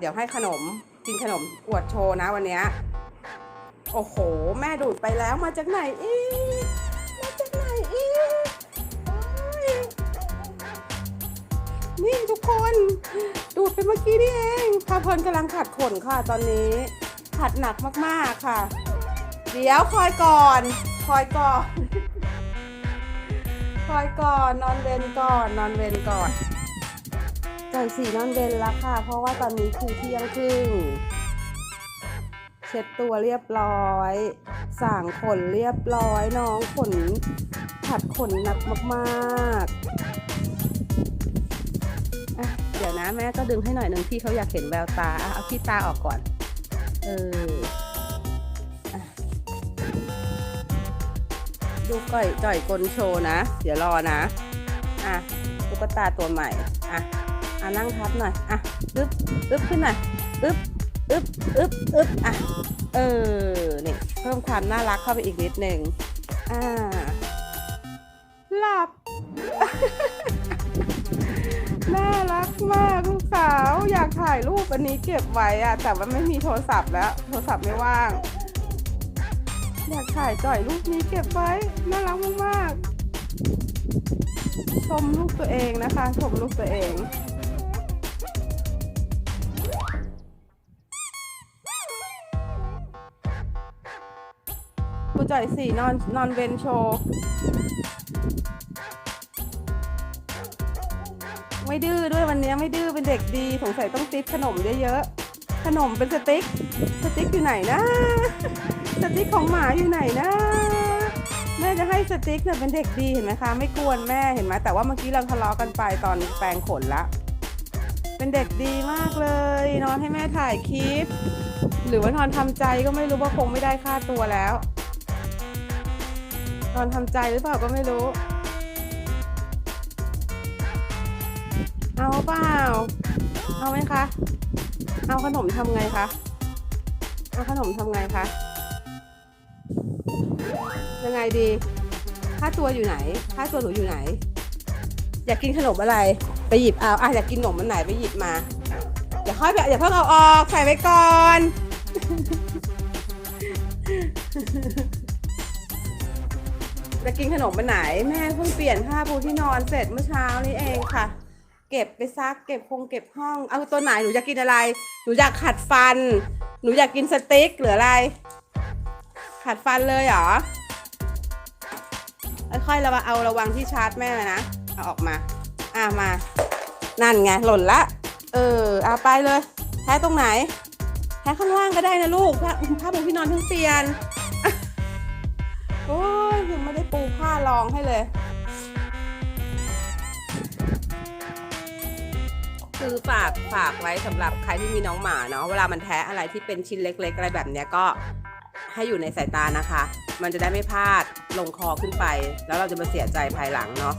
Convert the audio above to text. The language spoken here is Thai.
เดี๋ยวให้ขนมกินขนมอวดโชว์นะวันนี้ โอ้โห แม่ดูดไปแล้วมาจากไหนอีกมาจากไหนอีกโอ้ยนี่ทุกคนดูดไปเมื่อกี้นี่เองพาเพลินกำลังขัดขนค่ะตอนนี้ ขัดหนักมากๆค่ะ เดี๋ยวคอยก่อน คอยก่อน คอยก่อนนอนเวนก่อนนอนเวนก่อน จ่ายสีนอนเวนแล้วค่ะ เพราะว่าตอนนี้คือเที่ยงครึ่ง เช็ดตัวเรียบร้อย สางขนเรียบร้อยน้องขนขัดขนหนักมากๆอะเดี๋ยวนะแม่ก็ดึงให้หน่อยหนึ่งพี่เขาอยากเห็นแววตาเอาขี้ตาออกก่อน เออดูก่อยจ่อยกลโชว์นะ เดี๋ยวรอนะ อะตุ๊กตาตัวใหม่ อะ อะนั่งทับหน่อย อะอึ๊บอึ๊บขึ้นหน่อยอึ๊บอึ๊บอึ๊บอึ๊บอะ เออ นี่เพิ่มความน่ารักเข้าไปอีกนิดหนึ่งอ่า หลับ น่ารักมากลูกสาว อยากถ่ายรูปอันนี้เก็บไว้อะแต่ว่าไม่มีโทรศัพท์แล้ว โทรศัพท์ไม่ว่าง อยากถ่ายจ่อยรูปนี้เก็บไว้ น่ารักมากๆชมลูกตัวเองนะคะ ชมลูกตัวเอง จ่อยสี่นอนนอนเวนโชว์ ไม่ดื้อด้วยวันนี้ไม่ดื้อเป็นเด็กดีสงสัยต้องติ๊กขนมเยอะๆขนมเป็นสติ๊กสติ๊กอยู่ไหนนะสติ๊กของหมาอยู่ไหนนะแม่จะให้สติ๊กเนี่ยเป็นเด็กดีเห็นไหมคะ ไม่กวนแม่เห็นไหมแต่ว่าเมื่อกี้เราทะเลาะกันไปตอนแปรงขนละ เป็นเด็กดีมากเลย นอนให้แม่ถ่ายคลิป หรือว่านอนทำใจก็ไม่รู้ว่าคงไม่ได้ค่าตัวแล้ว ตอนทำใจหรือเปล่าก็ไม่รู้ เอาเปล่า เอาไหมคะ เอาขนมทำไงคะ เอาขนมทำไงคะ ยังไงดีค่าตัวอยู่ไหนค่าตัวหนูอยู่ไหน อยากกินขนมอะไร ไปหยิบเอาอะอยากกินขนมอันไหนไปหยิบมาอย่าค่อยไปอย่าเพิ่งเอาออกใส่ไว้ก่อน จะกินขนมไปไหน แม่เพิ่งเปลี่ยนผ้าปูที่นอนเสร็จเมื่อเช้านี้เองค่ะ เก็บไปซักเก็บคงเก็บห้องเอาตัวไหนหนูอยากกินอะไร หนูอยากขัดฟัน หนูอยากกินสติ๊กหรืออะไร ขัดฟันเลยเหรอค่อยๆระวังเอาระวังที่ชาร์จแม่เลยนะเอาออกมาอ่ามา นั่นไงหล่นละ เออเอาไปเลยแพ้ตรงไหนแพ้ข้างล่างก็ได้นะลูกผ้าผ้าปูที่นอนเพิ่งเปลี่ยน ปูผ้ารองให้เลย คือฝากฝากไว้สำหรับใครที่มีน้องหมาเนาะเวลามันแท้อะไรที่เป็นชิ้นเล็ก ๆ อะไรแบบเนี้ยก็ให้อยู่ในสายตานะคะ มันจะได้ไม่พลาดลงคอขึ้นไป แล้วเราจะมาเสียใจภายหลังเนาะ